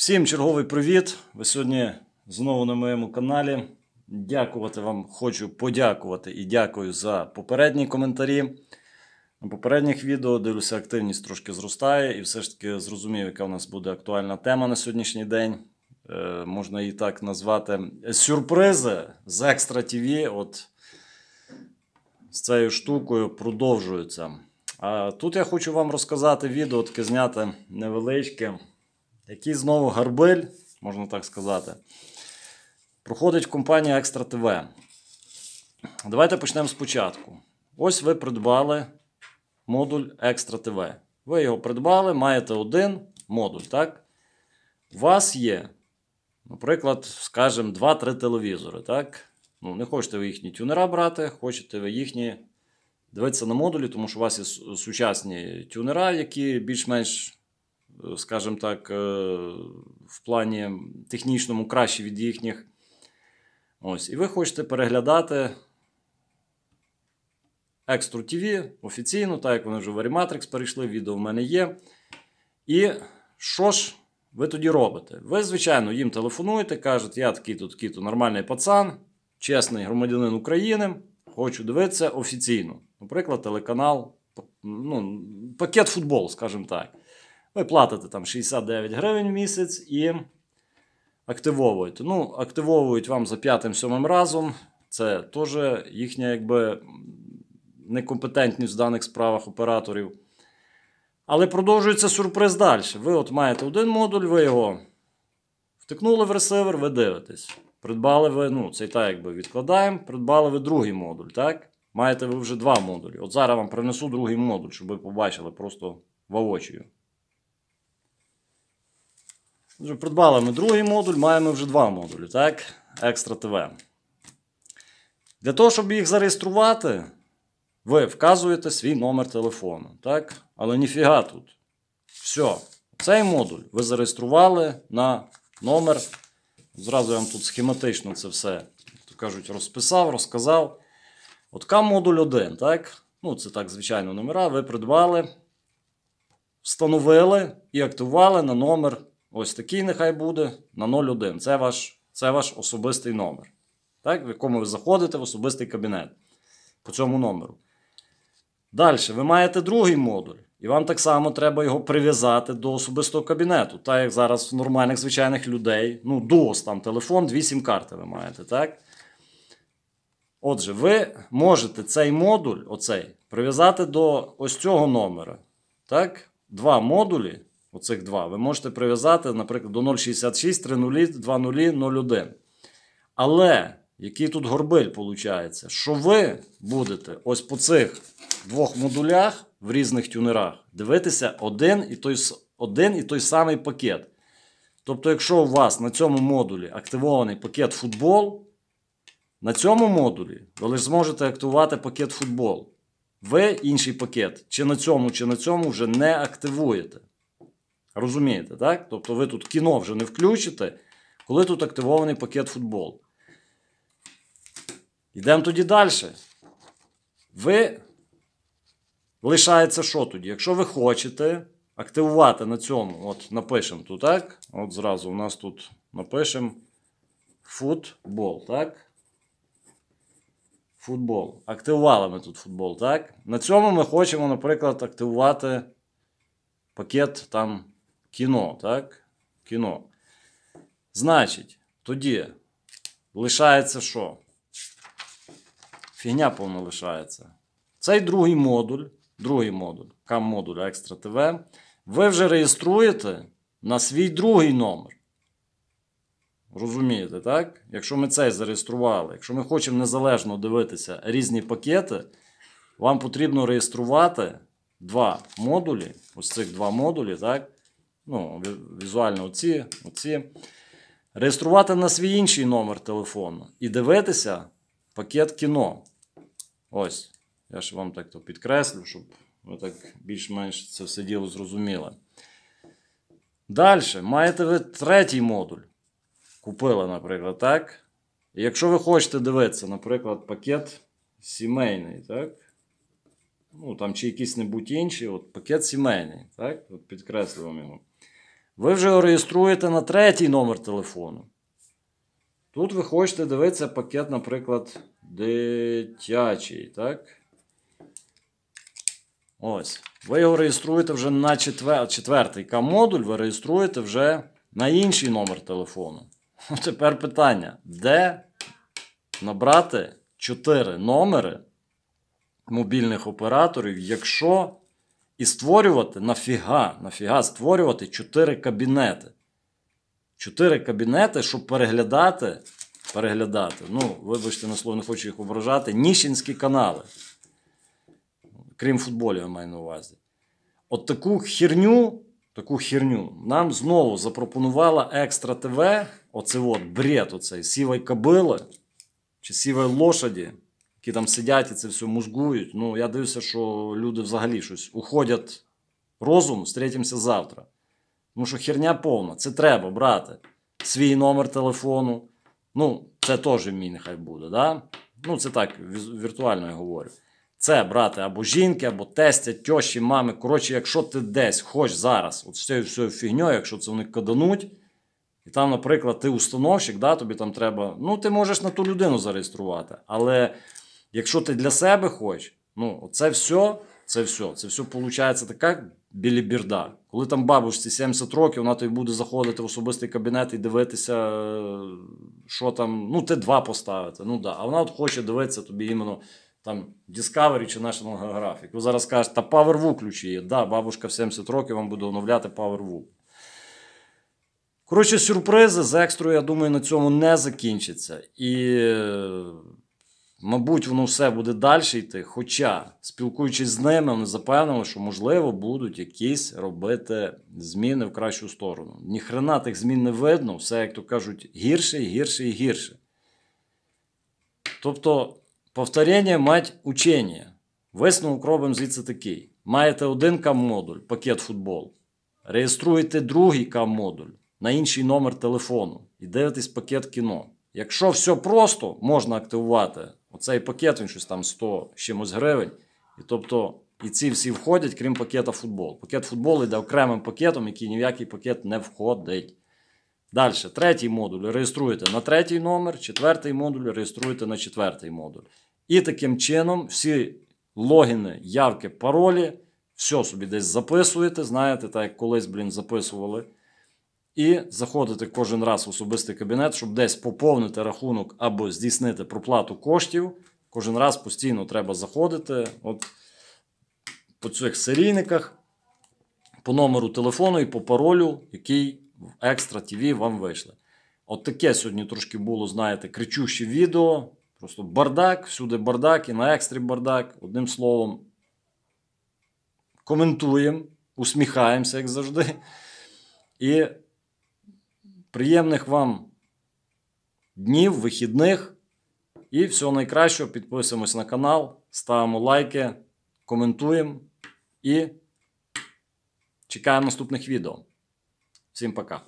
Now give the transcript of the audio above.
Всім черговий привіт! Ви сьогодні знову на моєму каналі. Дякувати вам хочу подякувати і дякую за попередні коментарі. На попередніх відео дивлюся, активність трошки зростає, і все ж таки зрозумів, яка у нас буде актуальна тема на сьогоднішній день. Е, можна її так назвати сюрпризи з Екстра ТВ. От з цією штукою продовжуються. А тут я хочу вам розказати відео, таке зняти невеличке. Який знову гарбель, можна так сказати, проходить в компанії Екстра ТВ. Давайте почнемо спочатку. Ось ви придбали модуль Екстра ТВ. Ви його придбали, маєте один модуль, так? У вас є, наприклад, скажімо, 2-3 телевізори. так? Ну, Не хочете ви їхні тюнера брати, хочете ви їхні дивитися на модулі, тому що у вас є сучасні тюнера, які більш-менш скажімо так, в плані технічному кращі від їхніх. Ось. І ви хочете переглядати Extra TV офіційно, так як вони вже в Arimatrix перейшли, відео в мене є. І що ж ви тоді робите? Ви, звичайно, їм телефонуєте, кажете, я такий-то такий-то нормальний пацан, чесний громадянин України, хочу дивитися офіційно. Наприклад, телеканал, ну, пакет футбол, скажімо так. Ви платите там 69 гривень в місяць і активовуєте. Ну, активовують вам за п'ятим-сьомим разом. Це теж їхня якби некомпетентність в даних справах операторів. Але продовжується сюрприз далі. Ви от маєте один модуль, ви його втикнули в ресивер, ви дивитесь. Придбали ви, ну, цей так якби відкладаємо, придбали ви другий модуль. так? Маєте ви вже два модулі. От зараз вам принесу другий модуль, щоб ви побачили просто воочію. Вже придбали ми другий модуль, маємо вже два модулі, так? Екстра ТВ. Для того, щоб їх зареєструвати, ви вказуєте свій номер телефону. так? Але ніфіга тут. Все. Цей модуль ви зареєстрували на номер. Зразу я вам тут схематично це все, кажуть, розписав, розказав. От К модуль 1, так? Ну, це так, звичайно, номера. Ви придбали, встановили і активували на номер Ось такий нехай буде на 0,1. Це ваш це ваш особистий номер, так, в якому ви заходите в особистий кабінет по цьому номеру. Далі, ви маєте другий модуль, і вам так само треба його прив'язати до особистого кабінету. Так як зараз в нормальних звичайних людей. Ну, DOS, там телефон, дві сім-карти ви маєте. так? Отже, ви можете цей модуль оцей, прив'язати до ось цього номера. Так? Два модулі. Оцих два. Ви можете прив'язати, наприклад, до 0,66, 3,0, 2,0, 0,1. Але який тут горбиль виходить? Що ви будете ось по цих двох модулях в різних тюнерах дивитися один і той, один і той самий пакет. Тобто, якщо у вас на цьому модулі активований пакет футбол, на цьому модулі ви лише зможете активувати пакет футбол. Ви інший пакет, чи на цьому, чи на цьому вже не активуєте. Розумієте, так? Тобто ви тут кіно вже не включите, коли тут активований пакет футбол. Йдемо тоді далі. Ви лишається що тоді? Якщо ви хочете активувати на цьому, от напишемо тут, так? От зразу у нас тут напишемо футбол, так? Футбол. Активували ми тут футбол, так? На цьому ми хочемо, наприклад, активувати пакет там кіно, так? Кіно. Значить, тоді лишається що? Фігня повно лишається. Цей другий модуль, другий модуль, кам-модуль Екстра ТВ, ви вже реєструєте на свій другий номер. Розумієте, так? Якщо ми цей зареєстрували, якщо ми хочемо незалежно дивитися різні пакети, вам потрібно реєструвати два модулі, ось цих два модулі, так? Ну, візуально оці, оці. Реєструвати на свій інший номер телефону і дивитися пакет кіно. Ось. Я ж вам так то підкреслю, щоб ви так більш-менш це все діло зрозуміли. Далі, маєте ви третій модуль. Купили, наприклад, так? І якщо ви хочете дивитися, наприклад, пакет сімейний, так? Ну, там чи якісь небудь інші, от пакет сімейний, так? От підкреслюємо його. Ви вже реєструєте на третій номер телефону. Тут ви хочете дивитися пакет, наприклад, дитячий, так? Ось. Ви його реєструєте вже на четвер... четвертий К-модуль, ви реєструєте вже на інший номер телефону. Тепер питання: де набрати 4 номери мобільних операторів, якщо і створювати нафіга, нафіга створювати 4 кабінети. 4 кабінети, щоб переглядати, переглядати, ну, вибачте на слово, не хочу їх ображати, ніщенські канали. Крім футболів, я маю на увазі. От таку херню, таку херню нам знову запропонувала Екстра ТВ, оце от бред, оцей сівої кобили чи сівої лошаді, які там сидять і це все мозгують. Ну, я дивлюся, що люди взагалі щось уходять розум, зустрітимося завтра. Тому що херня повна. Це треба брати. Свій номер телефону. Ну, це теж мій нехай буде. Да? Ну, це так, віртуально я говорю. Це брати або жінки, або тестя, тьоші, мами. Коротше, якщо ти десь хоч зараз, от з цією всією фігньою, якщо це вони кадануть, і там, наприклад, ти установщик, да, тобі там треба. Ну, ти можеш на ту людину зареєструвати. Але якщо ти для себе хочеш, ну, це все, це все, це все виходить така білібірда. Коли там бабушці 70 років, вона тобі буде заходити в особистий кабінет і дивитися, е, що там, ну, ти два поставити. Ну да. А вона от хоче дивитися тобі іменно там Discovery чи National Geographic. Ви зараз кажете, та PowerVoo ключі є. Да, бабушка в 70 років вам буде оновляти PowerVoo. Коротше, сюрпризи з екстрою, я думаю, на цьому не закінчиться. І, е, мабуть, воно все буде далі йти. Хоча, спілкуючись з ними, вони запевнили, що, можливо, будуть якісь робити зміни в кращу сторону. Ніхрена тих змін не видно, все, як то кажуть, гірше і гірше і гірше. Тобто, повторення мать учення. Висновок робимо звідси такий. Маєте один кам-модуль, пакет футбол. Реєструєте другий кам-модуль на інший номер телефону і дивитесь пакет кіно. Якщо все просто, можна активувати оцей пакет, він щось там 100 з чимось гривень. І тобто і ці всі входять, крім пакета футбол. Пакет футбол йде окремим пакетом, який ні в який пакет не входить. Далі, третій модуль реєструєте на третій номер, четвертий модуль реєструєте на четвертий модуль. І таким чином всі логіни, явки, паролі, все собі десь записуєте, знаєте, так як колись, блін, записували. І заходите кожен раз в особистий кабінет, щоб десь поповнити рахунок або здійснити проплату коштів. Кожен раз постійно треба заходити. От по цих серійниках, по номеру телефону і по паролю, який в Екстра ТВ вам вийшли. От таке сьогодні трошки було, знаєте, кричуще відео. Просто бардак, всюди бардак і на екстрі бардак. Одним словом, коментуємо, усміхаємося, як завжди. І приємних вам днів, вихідних. І всього найкращого. Підписуємось на канал, ставимо лайки, коментуємо і чекаємо наступних відео. Всім пока.